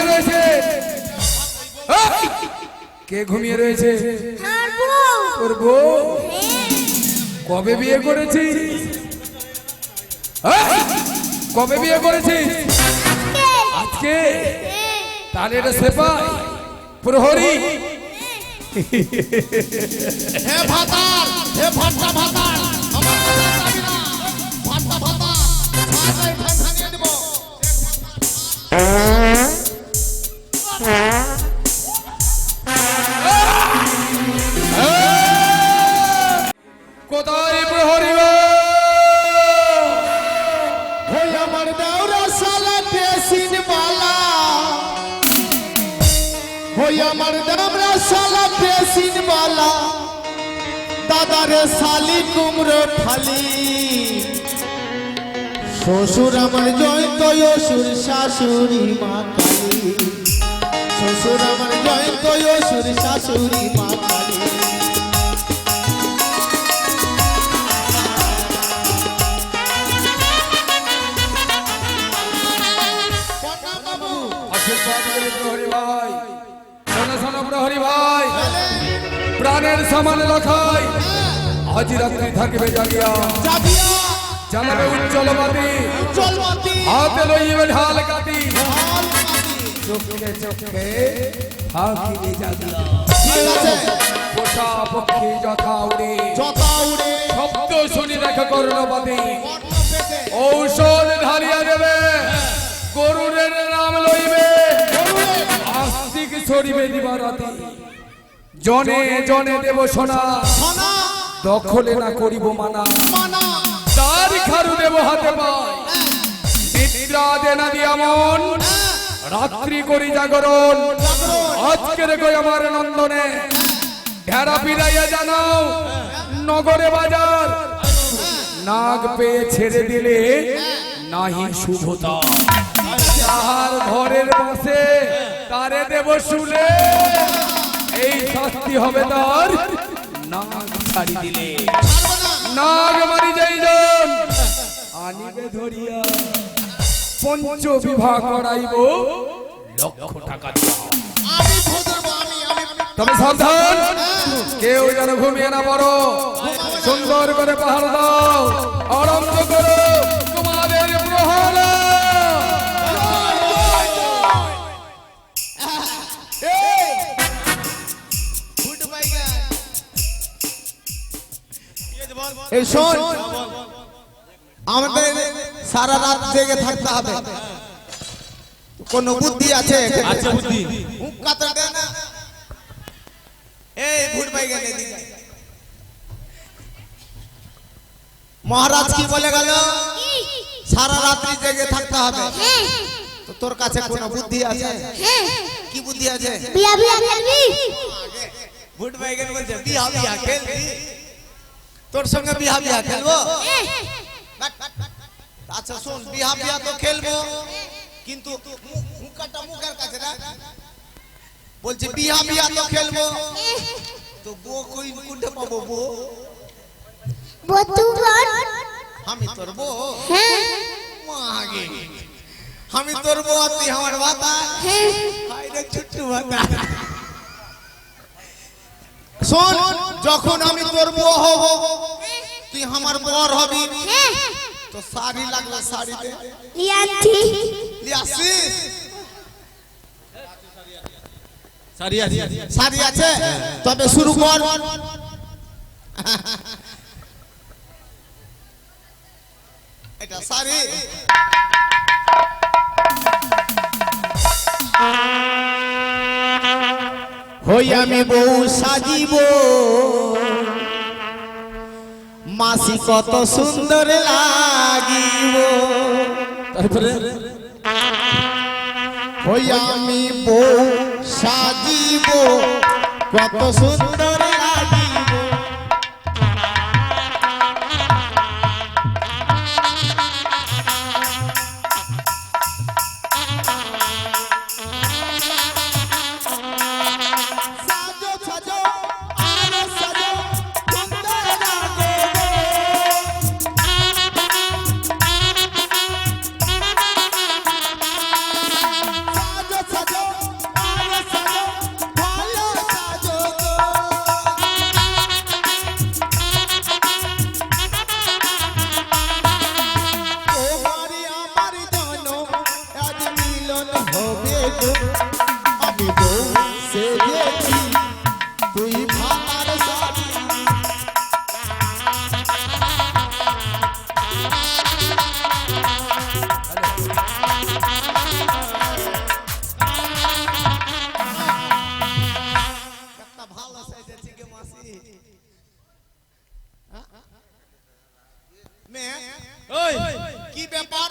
ঘুমিয়ে রয়েছে। কে ঘুমিয়ে রয়েছে? বউ। কবে বিয়ে করেছি কবে বিয়ে করেছি আজকে। তাহলে এটা সেপাই। প্রহরী হে ভাতার হে ভাতটা ভাতার আমার কথা যাবি না। ভাতটা ভাতার ভাতাই ফ্যান ভাঙিয়ে দেব আমার ডামরা সালা পেশিন বালা। দাদারে শালি কুমড়ো ফালি। শ্বশুর আমার জয়ন্ত অসুর শাশুড়ি মা কালী। শ্বশুর আমার জয়ন্ত অসুর শাশুড়ি মা কালী। প্রাণের সামান লখাই। আজ রাত্রি থাকবে জাগিয়া। জানাবে উজ্জ্বল বাতি। চলমতি হাতে লইবে ঢাল কাটি। চোখে চোখে হাকিবে জাগিয়া। পোষা পক্ষী যথা উড়ে। যথা উড়ে। শব্দ শুনি দেখো কর্ণবাদী ঔষধ ঢালিয়া দেবে। গরুরের নাম লইবে। আস্তিক সরিবে দিবারাতি। জনে জনে দেব সোনা। দখলে না করিব মানা। মানা। তার খারু দেব হাতে নিদ্রা দেনা দিয়া মন। রাত্রি করি জাগরণ। আজকের গই আমার নন্দনে। ঢেরা পিরাইয়া জানাও নগরে বাজার। নাগ পেয়ে ছেড়ে দিলে নাহি শুভতা। তাহার ঘরের পাশে তারে দেব শুলে এই শাস্তি হবে তার। নাগ ছাড়ি দিলে। নাগ মারি যাইজন আনিবে ধরিয়া। পঞ্চ বিবাহ করাইব। লক্ষ টাকা তবে সাবধান, কেউ যেন ঘুমিয়ে না পড়ো। সুন্দর করে পাহাড় দাও। আরম্ভ করো। এই শোন আমাদের সারা রাত জেগে থাকতে হবে। কোন বুদ্ধি আছে বুদ্ধি। না। এই ভুট মহারাজ কি বলে গেল? সারা রাত্রি জেগে থাকতে হবে। তো তোর কাছে কোনো বুদ্ধি আছে? কি বুদ্ধি আছে? বিয়া বিয়া খেলবি ভুট বলছে বিয়া বিয়া খেলবি। তোর সঙ্গে বিয়া বিয়া খেলব। আচ্ছা শোন বিয়া বিয়া তো খেলব। কিন্তু মুখটা মুখের কাছে রাখ। বলছি বিয়া বিয়া তো খেলব। তো বো কই কোনটা পাবো বো বতু বল আমি তোর বো হ্যাঁ। মাগে আমি তোর বো তুই আমার বাতা হ্যাঁ। হাই রে ছুট্টু বাতা শোন যখন আমি তোর বউ হব তুই আমার বর হবি। হ্যাঁ। তো শাড়ি লাগবে শাড়ি দে। লিয়াছি সারি আছে। শাড়ি আছে? তবে শুরু কর। এটা শাড়ি। হই আমি বউ সাজিব। মাসি কত সুন্দর লাগিব। তারপরে? হই আমি বউ সাজিব। কত সুন্দর কি ব্যাপার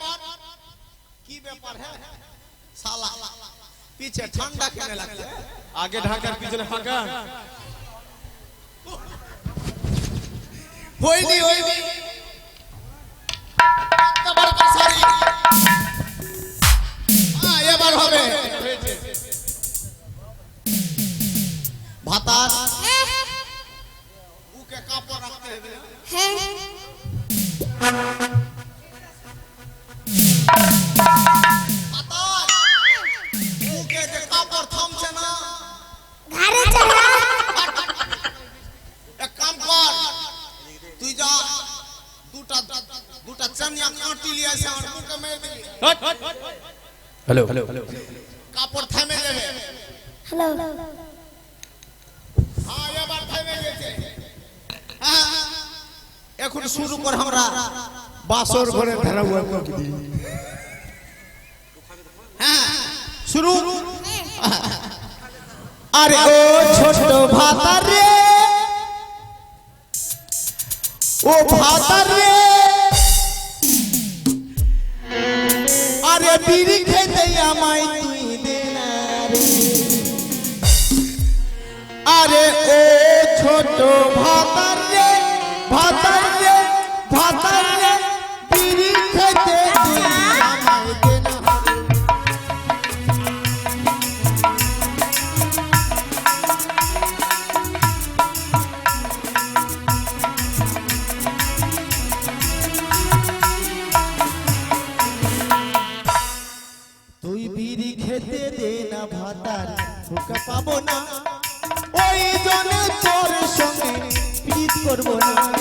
কি ব্যাপার হ্যাঁ শালা পিছে ঠান্ডা কেন লাগছে আগে ঢাকার পিছনে ফাঁকা হইনি হইনি একটা বড় করে শাড়ি হ্যাঁ এবার হবে ভাতার বুকে কাপড় রাখতে হবে হ্যাঁ ভাতার বুকে যে কাপড় হ্যালো। হ্যালো। কাপড় থেমে যাবে। হ্যালো। হ্যাঁ এবার থেমে গেছে। হ্যাঁ, এখন শুরু কর আমরা। বাসর ঘরে ধরাবো শুরু। আরে ও ছোট ভাতার রে। ও ভাতার রে। আরে বিড়ি খেতে আমায় তুই দে আরে ও ছোট ভাতার ভাতার ঢোকা পাবো না। ওই জন্য তোর সঙ্গে প্রীত করব না।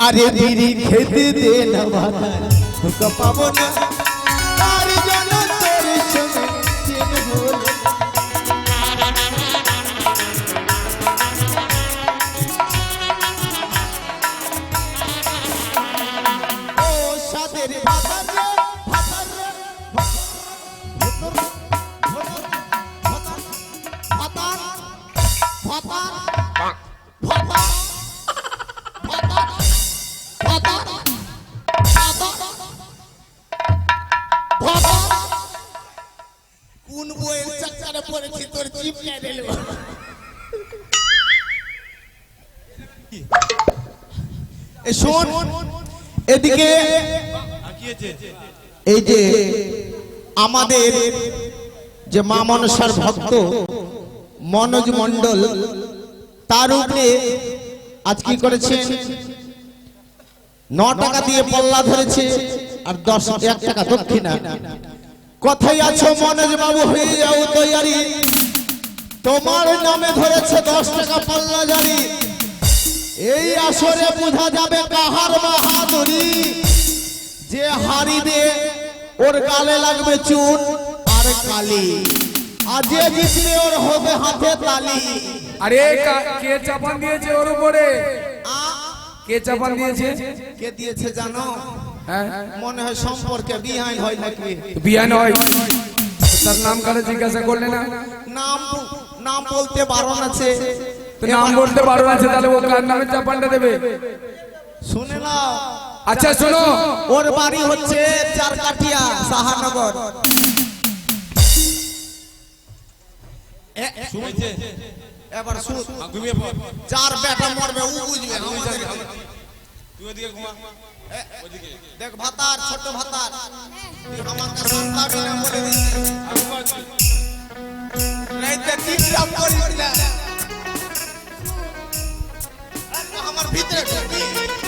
আরে দিদি খেতে দে না ভাতার ঢোকা পাবো না। কোন এই যে আমাদের যে মা মনসার ভক্ত মনোজ মণ্ডল, তার উপরে আজ কি করেছেন? ন টাকা দিয়ে পল্লা ধরেছে। আর দশ এক টাকা দক্ষিণা। কথাই আছো মনোজ বাবু হয়ে যাও তৈয়ারি। তোমার নামে ধরেছে দশ টাকা পাল্লা জারি এই আসরে বোঝা যাবে কাহার বাহাদুরি। যে হারিবে ওর গালে লাগবে চুন আর কালি। আর যে জিতবে ওর হবে হাতে তালি। আরে কে চাপান দিয়েছে ওর উপরে? আ, কে চাপান দিয়েছে? কে দিয়েছে জানো? মনে হয় সম্পর্কে বিহাইন হয় নাকি? বিয়ান হয়। তার নাম কারে জিজ্ঞাসা করলে না? নাম নাম বলতে বারণ আছে। তো নাম বলতে পারো আছে তাহলে ও কার নামে চাপানটা দেবে? শুনে নাও। আচ্ছা শোনো। ওর বাড়ি হচ্ছে চারকাঠিয়া সাহানগর। শুনেছে? এবার শুন। ঘুমিয়ে পড়। চার বেটা মরবে ও বুঝবে। তুই ওদিকে ঘুমা। দেখ ভাতার, ছোট ভাতার তুই আমার কাছে আনতাবি না বলে দিচ্ছি আর ঘুমা তুই। রাইতে না আমার ভিতরে।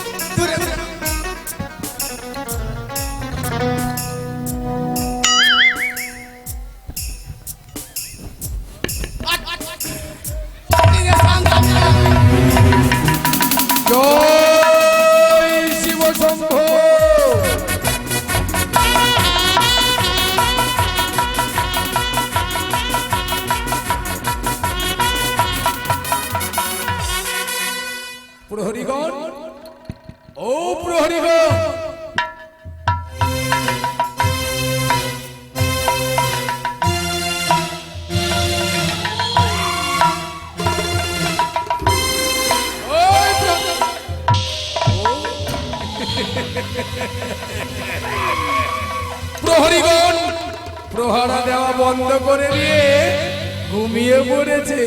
ঘুমিয়ে পড়েছে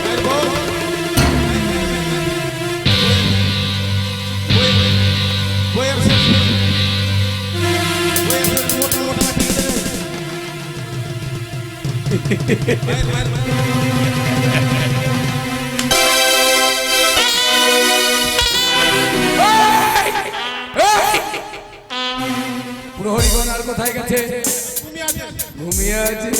মায়ের বউ বইয়ের আগে ঘুমিয়ে আছে।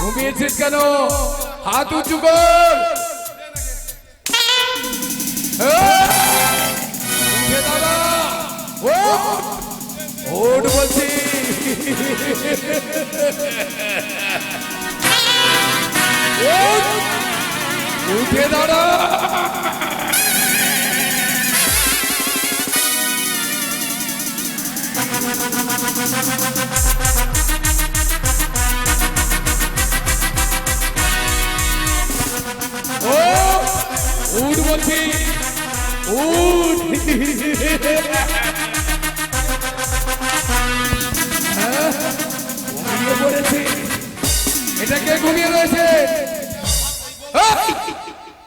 ঘুমিয়েছিস কেন? হাত উঁচু কর। এই! ওঠ বলছি। উঠে দাঁড়া। ও উঠ বলছি। উঠ। ঘুমিয়ে পড়েছি। এটা কে ঘুমিয়ে রয়েছে?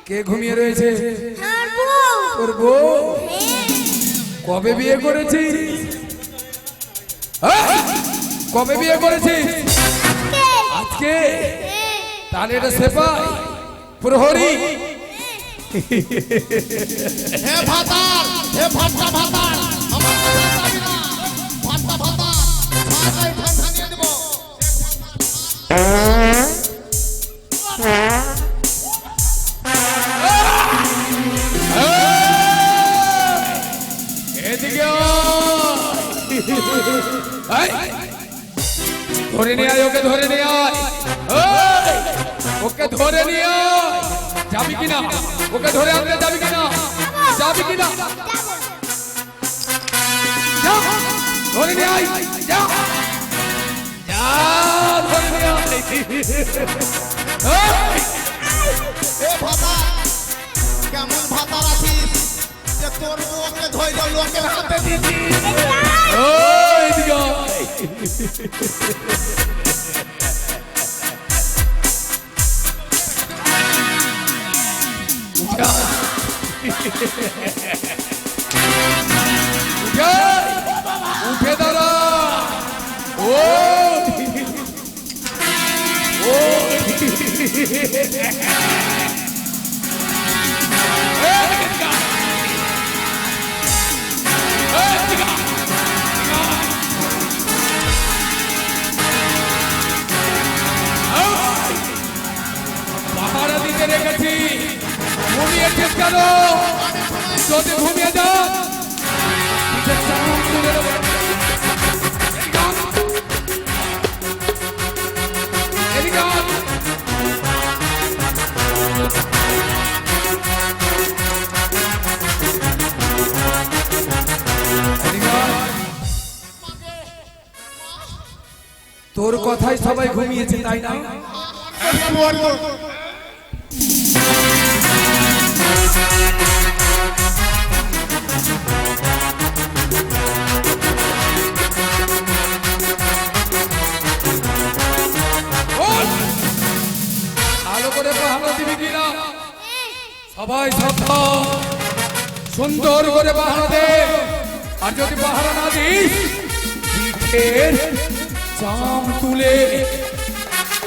কে ঘুমিয়ে রয়েছে? তোর বউ। কবে বিয়ে করেছিস? এই! কবে বিয়ে করেছিস? কে আজকে? তাহলে এটা সেপাই প্রহরী। হে ভাতার হে ভাতা ভাতার ধরে নিয়ে ওকে ধরে নিয়ে ওকে ধরে নিয়ে যাবি কিনা ওকে ধরে আনতে যাবি কিনা যাবি কিনা ধরে নিয়ে ভাতা কেমন ভাতার আছিস যে তোর বউকে ধৈর্য লোকের হাতে দিবি ওই পাহারা দিতে রেখেছি ঘুমিয়েছিস কেন যদি ঘুমিয়ে যাও তাই না? ভালো করে কিনা সবাই সাবধান সুন্দর করে পাহারা দে। আর যদি পাহারা না দিস তুলে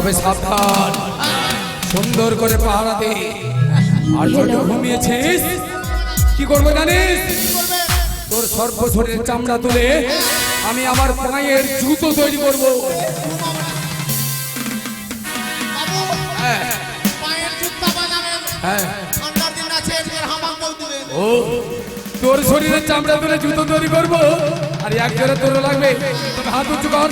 তবে সাবধান। সুন্দর করে পাহারা দে। আর ঘুমিয়েছিস, কি করব জানিস? তোর সর্ব শরীরের চামড়া তুলে আমি আমার পায়ের জুতো তৈরি করব। হ্যাঁ। হ্যাঁ। ও, তোর শরীরের চামড়া তুলে জুতো তৈরি করব। আর এক জোরে তোর লাগবে। হাত উঁচু কর।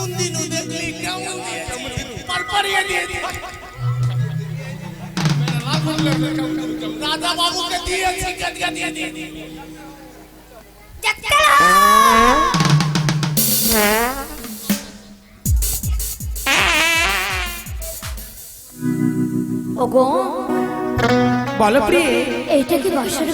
কেমন দিন দেখলি? কেমন পারপারিয়ে দিয়ে রাজা বাবুকে দিয়েছি কেটে দিয়ে দিয়ে দিয়ে ওগো। বলো প্রিয়ে এইটা কি বাসর